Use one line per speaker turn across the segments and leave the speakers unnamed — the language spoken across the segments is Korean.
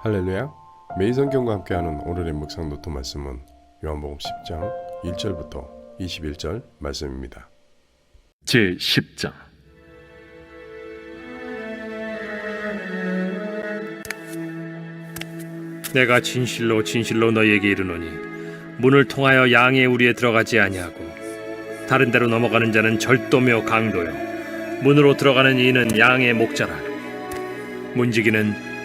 할렐루야. 매일 성경과 함께하는 오늘의 묵상 노트 말씀은 요한복음 10장 1절부터 21절 말씀입니다.
제 10장
내가 진실로 진실로 너희에게 이르노니 문을 통하여 양의 우리에 들어가지 아니하고 다른 데로 넘어가는 자는 절도며 강도요 문으로 들어가는 이는 양의 목자라 문지기는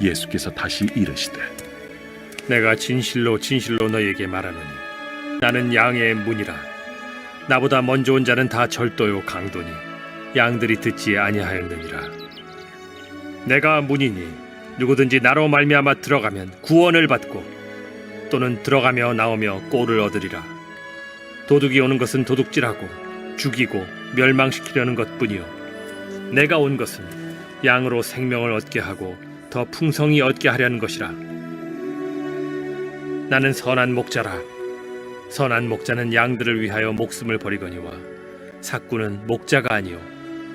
예수께서 다시 이르시되
내가 진실로 진실로 너희에게 말하노니 나는 양의 문이라. 나보다 먼저 온 자는 다 절도요 강도니 양들이 듣지 아니하였느니라. 내가 문이니 누구든지 나로 말미암아 들어가면 구원을 받고 또는 들어가며 나오며 꼴을 얻으리라. 도둑이 오는 것은 도둑질하고 죽이고 멸망시키려는 것뿐이요. 내가 온 것은 양으로 생명을 얻게 하고 더 풍성히 얻게 하려는 것이라. 나는 선한 목자라. 선한 목자는 양들을 위하여 목숨을 버리거니와 사꾸는 목자가 아니요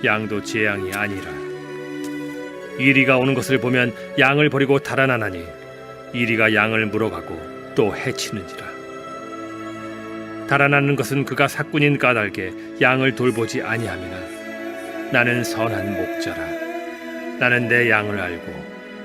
양도 제 양이 아니라. 이리가 오는 것을 보면 양을 버리고 달아나나니 이리가 양을 물어가고 또 해치는지라. 달아나는 것은 그가 사꾼인 까닭에 양을 돌보지 아니함이나 나는 선한 목자라. 나는 내 양을 알고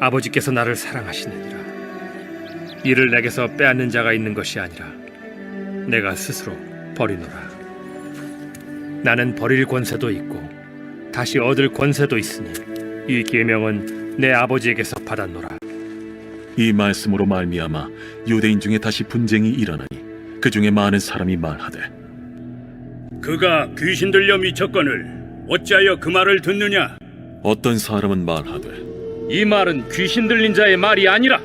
아버지께서 나를 사랑하시느니라. 이를 내게서 빼앗는 자가 있는 것이 아니라 내가 스스로 버리노라. 나는 버릴 권세도 있고 다시 얻을 권세도 있으니 이 계명은 내 아버지에게서 받았노라.
이 말씀으로 말미암아 유대인 중에 다시 분쟁이 일어나니 그 중에 많은 사람이 말하되
그가 귀신 들려 미쳤거늘 어찌하여 그 말을 듣느냐?
어떤 사람은 말하되
이 말은 귀신 들린 자의 말이 아니라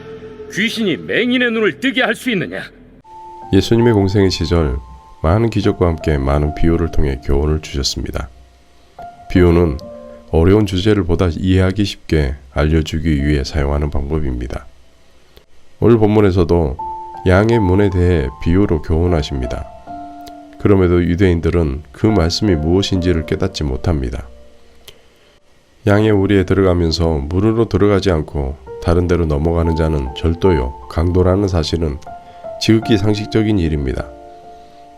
귀신이 맹인의 눈을 뜨게 할 수 있느냐?
예수님의 공생의 시절 많은 기적과 함께 많은 비유를 통해 교훈을 주셨습니다. 비유는 어려운 주제를 보다 이해하기 쉽게 알려주기 위해 사용하는 방법입니다. 오늘 본문에서도 양의 문에 대해 비유로 교훈하십니다. 그럼에도 유대인들은 그 말씀이 무엇인지를 깨닫지 못합니다. 양의 우리에 들어가면서 물으로 들어가지 않고 다른 데로 넘어가는 자는 절도요, 강도라는 사실은 지극히 상식적인 일입니다.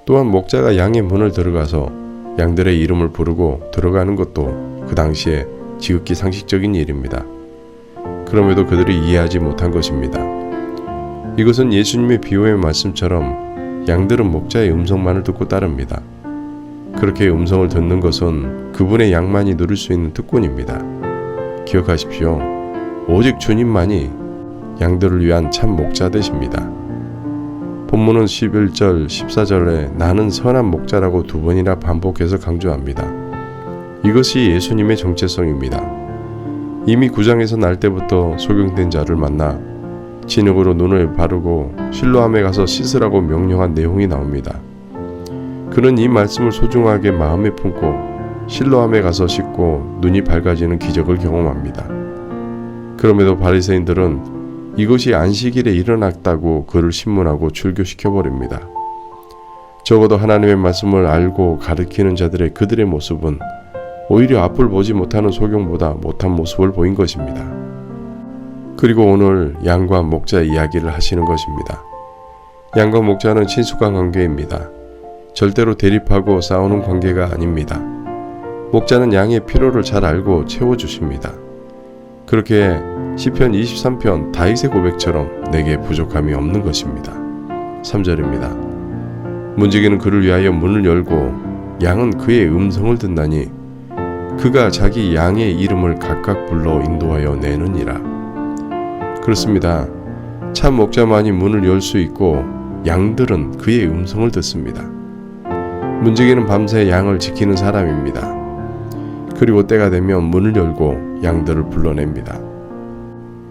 또한 목자가 양의 문을 들어가서 양들의 이름을 부르고 들어가는 것도 그 당시에 지극히 상식적인 일입니다. 그럼에도 그들이 이해하지 못한 것입니다. 이것은 예수님의 비유의 말씀처럼 양들은 목자의 음성만을 듣고 따릅니다. 그렇게 음성을 듣는 것은 그분의 양만이 누릴 수 있는 특권입니다. 기억하십시오. 오직 주님만이 양들을 위한 참 목자 되십니다. 본문은 11절, 14절에 나는 선한 목자라고 두 번이나 반복해서 강조합니다. 이것이 예수님의 정체성입니다. 이미 구장에서 날 때부터 소경된 자를 만나 진흙으로 눈을 바르고 실로함에 가서 씻으라고 명령한 내용이 나옵니다. 그는 이 말씀을 소중하게 마음에 품고 실로함에 가서 씻고 눈이 밝아지는 기적을 경험합니다. 그럼에도 바리새인들은 이것이 안식일에 일어났다고 그를 신문하고 출교시켜 버립니다. 적어도 하나님의 말씀을 알고 가르치는 자들의 그들의 모습은 오히려 앞을 보지 못하는 소경보다 못한 모습을 보인 것입니다. 그리고 오늘 양과 목자 이야기를 하시는 것입니다. 양과 목자는 친숙한 관계입니다. 절대로 대립하고 싸우는 관계가 아닙니다. 목자는 양의 필요를 잘 알고 채워주십니다. 그렇게 시편 23편 다윗의 고백처럼 내게 부족함이 없는 것입니다. 3절입니다. 문지기는 그를 위하여 문을 열고 양은 그의 음성을 듣나니 그가 자기 양의 이름을 각각 불러 인도하여 내느니라. 그렇습니다. 참 목자만이 문을 열 수 있고 양들은 그의 음성을 듣습니다. 문지기는 밤새 양을 지키는 사람입니다. 그리고 때가 되면 문을 열고 양들을 불러냅니다.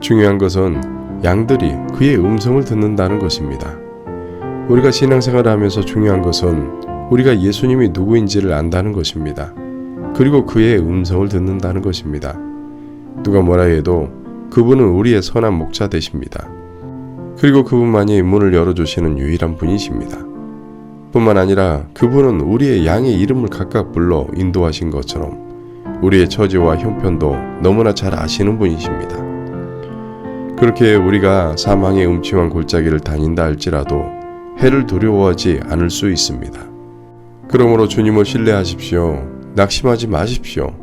중요한 것은 양들이 그의 음성을 듣는다는 것입니다. 우리가 신앙생활을 하면서 중요한 것은 우리가 예수님이 누구인지를 안다는 것입니다. 그리고 그의 음성을 듣는다는 것입니다. 누가 뭐라 해도 그분은 우리의 선한 목자 되십니다. 그리고 그분만이 문을 열어주시는 유일한 분이십니다. 뿐만 아니라 그분은 우리의 양의 이름을 각각 불러 인도하신 것처럼 우리의 처지와 형편도 너무나 잘 아시는 분이십니다. 그렇게 우리가 사망의 음침한 골짜기를 다닌다 할지라도 해를 두려워하지 않을 수 있습니다. 그러므로 주님을 신뢰하십시오. 낙심하지 마십시오.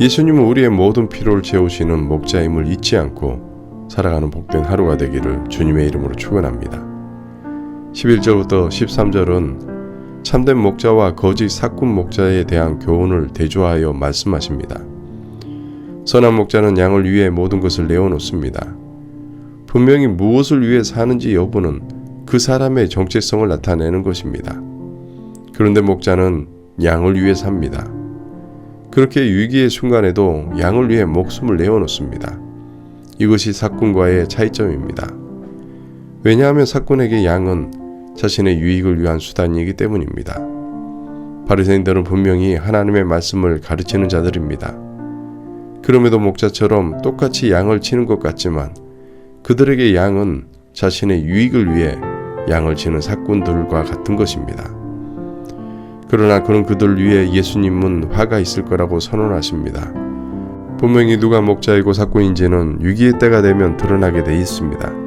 예수님은 우리의 모든 피로를 채우시는 목자임을 잊지 않고 살아가는 복된 하루가 되기를 주님의 이름으로 축원합니다. 11절부터 13절은 참된 목자와 거짓 사꾼 목자에 대한 교훈을 대조하여 말씀하십니다. 선한 목자는 양을 위해 모든 것을 내어놓습니다. 분명히 무엇을 위해 사는지 여부는 그 사람의 정체성을 나타내는 것입니다. 그런데 목자는 양을 위해 삽니다. 그렇게 위기의 순간에도 양을 위해 목숨을 내어놓습니다. 이것이 사꾼과의 차이점입니다. 왜냐하면 사꾼에게 양은 자신의 유익을 위한 수단이기 때문입니다. 바리새인들은 분명히 하나님의 말씀을 가르치는 자들입니다. 그럼에도 목자처럼 똑같이 양을 치는 것 같지만 그들에게 양은 자신의 유익을 위해 양을 치는 사꾼들과 같은 것입니다. 그러나 그런 그들 위해 예수님은 화가 있을 거라고 선언하십니다. 분명히 누가 목자이고 사꾼인지는 위기의 때가 되면 드러나게 돼 있습니다.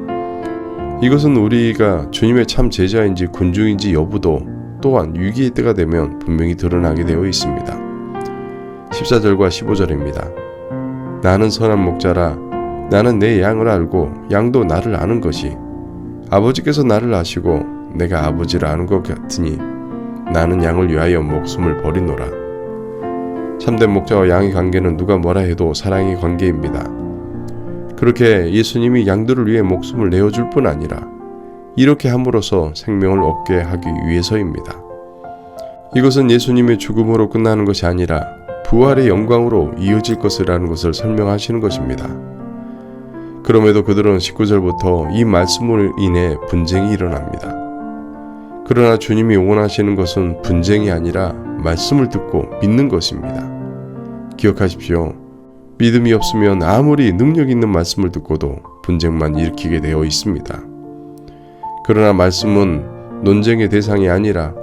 이것은 우리가 주님의 참 제자인지 군중인지 여부도 또한 위기의 때가 되면 분명히 드러나게 되어 있습니다. 14절과 15절입니다. 나는 선한 목자라 나는 내 양을 알고 양도 나를 아는 것이 아버지께서 나를 아시고 내가 아버지를 아는 것 같으니 나는 양을 위하여 목숨을 버리노라. 참된 목자와 양의 관계는 누가 뭐라 해도 사랑의 관계입니다. 그렇게 예수님이 양들을 위해 목숨을 내어줄 뿐 아니라 이렇게 함으로써 생명을 얻게 하기 위해서입니다. 이것은 예수님의 죽음으로 끝나는 것이 아니라 부활의 영광으로 이어질 것이라는 것을 설명하시는 것입니다. 그럼에도 그들은 19절부터 이 말씀으로 인해 분쟁이 일어납니다. 그러나 주님이 원하시는 것은 분쟁이 아니라 말씀을 듣고 믿는 것입니다. 기억하십시오. 믿음이 없으면 아무리 능력 있는 말씀을 듣고도 분쟁만 일으키게 되어 있습니다. 그러나 말씀은 논쟁의 대상이 아니라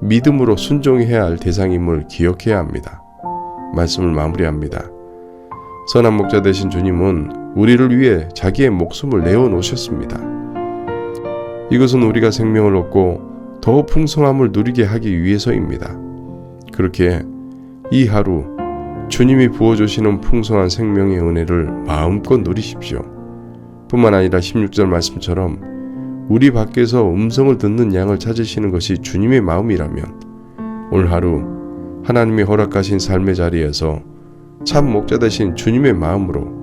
믿음으로 순종해야 할 대상임을 기억해야 합니다. 말씀을 마무리합니다. 선한 목자 되신 주님은 우리를 위해 자기의 목숨을 내어 놓으셨습니다. 이것은 우리가 생명을 얻고 더 풍성함을 누리게 하기 위해서입니다. 그렇게 이 하루 주님이 부어주시는 풍성한 생명의 은혜를 마음껏 누리십시오. 뿐만 아니라 16절 말씀처럼 우리 밖에서 음성을 듣는 양을 찾으시는 것이 주님의 마음이라면 오늘 하루 하나님이 허락하신 삶의 자리에서 참 목자 되신 주님의 마음으로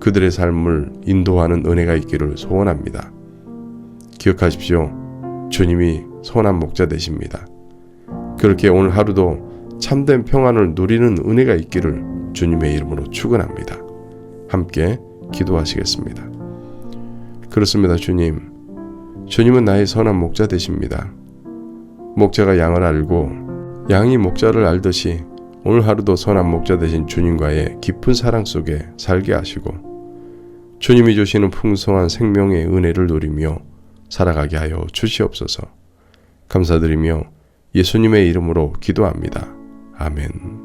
그들의 삶을 인도하는 은혜가 있기를 소원합니다. 기억하십시오. 주님이 선한 목자 되십니다. 그렇게 오늘 하루도 참된 평안을 누리는 은혜가 있기를 주님의 이름으로 축원합니다. 함께 기도하시겠습니다. 그렇습니다, 주님. 주님은 나의 선한 목자 되십니다. 목자가 양을 알고 양이 목자를 알듯이 오늘 하루도 선한 목자 되신 주님과의 깊은 사랑 속에 살게 하시고 주님이 주시는 풍성한 생명의 은혜를 누리며 살아가게 하여 주시옵소서. 감사드리며 예수님의 이름으로 기도합니다. 아멘.